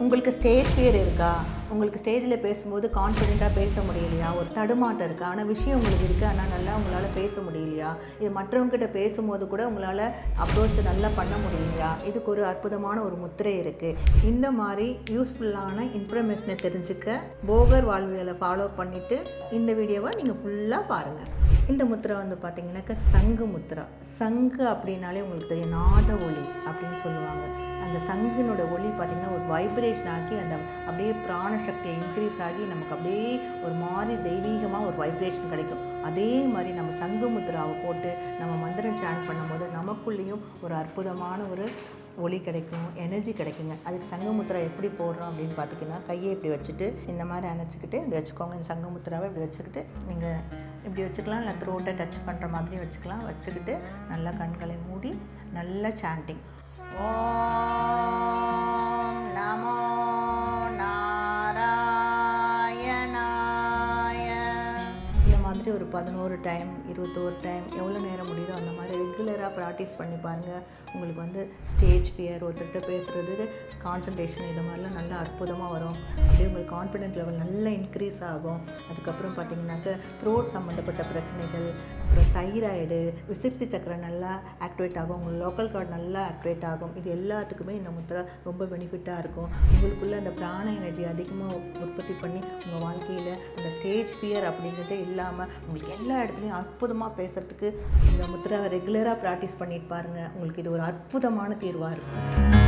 உங்களுக்கு stage fear இருக்கா? உங்களுக்கு ஸ்டேஜில் பேசும்போது கான்ஃபிடெண்ட்டாக பேச முடியலையா? ஒரு தடுமாட்டம் இருக்குது ஆனால் விஷயம் உங்களுக்கு இருக்குது ஆனால் நல்லா உங்களால் பேச முடியலையா? இது மற்றவங்ககிட்ட பேசும்போது கூட உங்களால் அப்ரோச்சை நல்லா பண்ண முடியலையா? இதுக்கு ஒரு அற்புதமான ஒரு முத்திரை இருக்குது இந்த மாதிரி யூஸ்ஃபுல்லான இன்ஃபர்மேஷனை தெரிஞ்சுக்க போகர் வாழ்வியலை ஃபாலோ பண்ணிவிட்டு இந்த வீடியோவை நீங்கள் ஃபுல்லாக பாருங்கள் இந்த முத்திரை வந்து பார்த்தீங்கன்னாக்கா சங்கு முத்திரா. சங்கு அப்படின்னாலே உங்களுக்கு தெரியும். நாத ஒளி அப்படின்னு சொல்லுவாங்க. அந்த சங்குனோட ஒளி பார்த்திங்கன்னா ஒரு வைப்ரேஷன் ஆக்கி அந்த அப்படியே பிராண சக்தியை இன்க்ரீஸ் ஆகி நமக்கு அப்படியே ஒரு மாதிரி தெய்வீகமாக ஒரு வைப்ரேஷன் கிடைக்கும். அதே மாதிரி நம்ம சங்குமுத்திராவை போட்டு நம்ம மந்திரம் சாண்ட் பண்ணும்போது நமக்குள்ளேயும் ஒரு அற்புதமான ஒரு ஒளி கிடைக்கும் எனர்ஜி கிடைக்குங்க. அதுக்கு சங்கமுத்திரா எப்படி போடுறோம் அப்படின்னு பார்த்தீங்கன்னா கையை இப்படி வச்சுட்டு இந்த மாதிரி அணைச்சிக்கிட்டு இப்படி வச்சுக்கோங்க. இந்த சங்கமுத்திராவை இப்படி வச்சுக்கிட்டு நீங்கள் இப்படி வச்சுக்கலாம் இல்லை த்ரோட்டை டச் பண்ணுற மாதிரி வச்சுக்கலாம். வச்சுக்கிட்டு நல்லா கண்களை மூடி நல்லா சாண்டிங் ஓ மாதிரி ஒரு பதினோரு டைம் இருபத்தோரு டைம் எவ்வளோ நேரம் முடியுதோ அந்த மாதிரி ரெகுலராக ப்ராக்டிஸ் பண்ணி பாருங்கள் உங்களுக்கு வந்து ஸ்டேஜ் ஃபியர் ஒருத்தர்கிட்ட பேசுகிறதுக்கு கான்சன்ட்ரேஷன் இது மாதிரிலாம் நல்லா அற்புதமாக வரும். அப்படியே உங்களுக்கு கான்ஃபிடென்ட் லெவல் நல்லா இன்க்ரீஸ் ஆகும். அதுக்கப்புறம் பார்த்தீங்கன்னாக்க த்ரோட் சம்மந்தப்பட்ட பிரச்சனைகள் அப்புறம் தைராய்டு விசித்தி சக்கரம் நல்லா ஆக்டிவேட் ஆகும். உங்களுக்கு லோக்கல் கார்டு நல்லா ஆக்டிவேட் ஆகும். இது எல்லாத்துக்குமே இந்த முத்திரை ரொம்ப பெனிஃபிட்டாக இருக்கும். உங்களுக்குள்ளே அந்த பிராண எனர்ஜி அதிகமாக உற்பத்தி பண்ணி உங்கள் வாழ்க்கையில் அந்த ஸ்டேஜ் ஃபியர் அப்படிங்கிறதே இல்லாமல் உங்களுக்கு எல்லா இடத்துலையும் அற்புதமாக பேசுகிறதுக்கு இந்த முத்திரை ரெகுலராக ப்ராக்டிஸ் பண்ணிட்டு பாருங்கள் உங்களுக்கு இது ஒரு அற்புதமான தீர்வாக இருக்கும்.